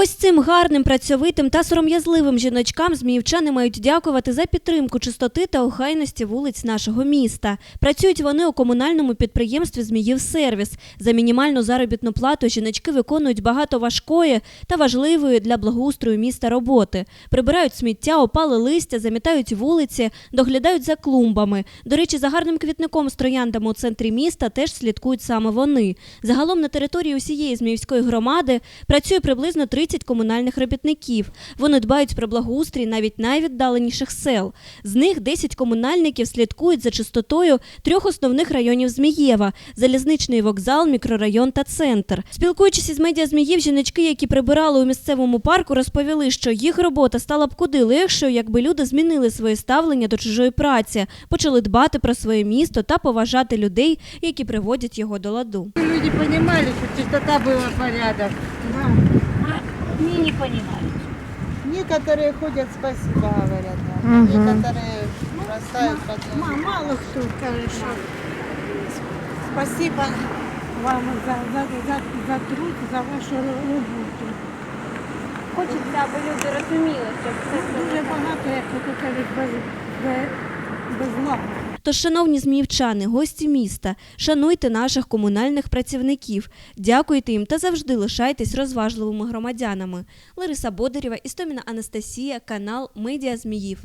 Ось цим гарним, працьовитим та сором'язливим жіночкам зміївчани мають дякувати за підтримку чистоти та охайності вулиць нашого міста. Працюють вони у комунальному підприємстві «Зміївсервіс». За мінімальну заробітну плату жіночки виконують багато важкої та важливої для благоустрою міста роботи. Прибирають сміття, опали листя, замітають вулиці, доглядають за клумбами. До речі, за гарним квітником з трояндами у центрі міста теж слідкують саме вони. Загалом на території усієї Зміївської громади працює приблизно 30 комунальних робітників. Вони дбають про благоустрій навіть найвіддаленіших сел. З них 10 комунальників слідкують за чистотою трьох основних районів Змієва – залізничний вокзал, мікрорайон та центр. Спілкуючись із медіа Зміїв, жіночки, які прибирали у місцевому парку, розповіли, що їх робота стала б куди легшою, якби люди змінили своє ставлення до чужої праці, почали дбати про своє місто та поважати людей, які приводять його до ладу. Люди понимали, что чистота была порядок. Они не понимают. Некоторые ходят спасибо, говорят. да. Мгм. Некоторые бросают потом. Ма- Мало кто скажет, что спасибо вам за, за, за, за труд, за вашу роботу. Хочеться, аби люди розуміли, що все це Дуже багато, як ви кажуть, без, без, без лагу. Тож, шановні зміївчани, гості міста, шануйте наших комунальних працівників, дякуйте їм та завжди лишайтесь розважливими громадянами. Лариса Бодарєва, Істоміна Анастасія, канал Медіа Зміїв.